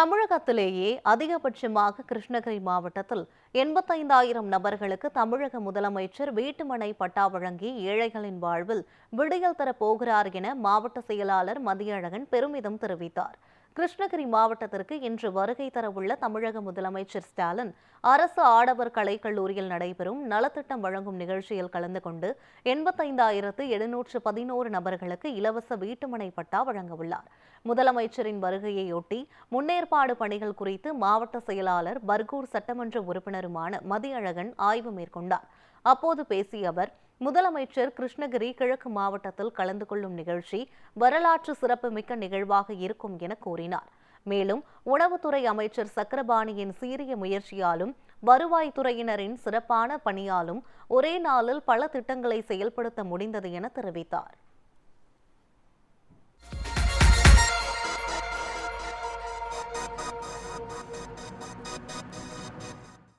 தமிழகத்திலேயே அதிகபட்சமாக கிருஷ்ணகிரி மாவட்டத்தில் எண்பத்தைந்தாயிரம் நபர்களுக்கு தமிழக முதலமைச்சர் வீட்டுமனை பட்டா வழங்கி ஏழைகளின் வாழ்வில் விடியல் தரப் போகிறார் என மாவட்ட செயலாளர் மதியழகன் பெருமிதம் தெரிவித்தார். கிருஷ்ணகிரி மாவட்டத்திற்கு இன்று வருகை தரவுள்ள தமிழக முதலமைச்சர் ஸ்டாலின் அரசு ஆடவர் கலைக்கல்லூரியில் நடைபெறும் நலத்திட்டம் வழங்கும் நிகழ்ச்சியில் கலந்து கொண்டு எண்பத்தைந்தாயிரத்து எழுநூற்று பதினோரு நபர்களுக்கு இலவச வீட்டுமனை பட்டா வழங்கவுள்ளார். முதலமைச்சரின் வருகையையொட்டி முன்னேற்பாடு பணிகள் குறித்து மாவட்ட செயலாளர் பர்கூர் சட்டமன்ற உறுப்பினருமான மதியழகன் ஆய்வு மேற்கொண்டார். அப்போது பேசிய அவர் முதலமைச்சர் கிருஷ்ணகிரி கிழக்கு மாவட்டத்தில் கலந்து கொள்ளும் நிகழ்ச்சி வரலாற்று சிறப்புமிக்க நிகழ்வாக இருக்கும் என கூறினார். மேலும் உணவுத்துறை அமைச்சர் சக்கரபாணியின் சீரிய முயற்சியாலும் வருவாய்த்துறையினரின் சிறப்பான பணியாலும் ஒரே நாளில் பல திட்டங்களை செயல்படுத்த முடிந்தது என தெரிவித்தார்.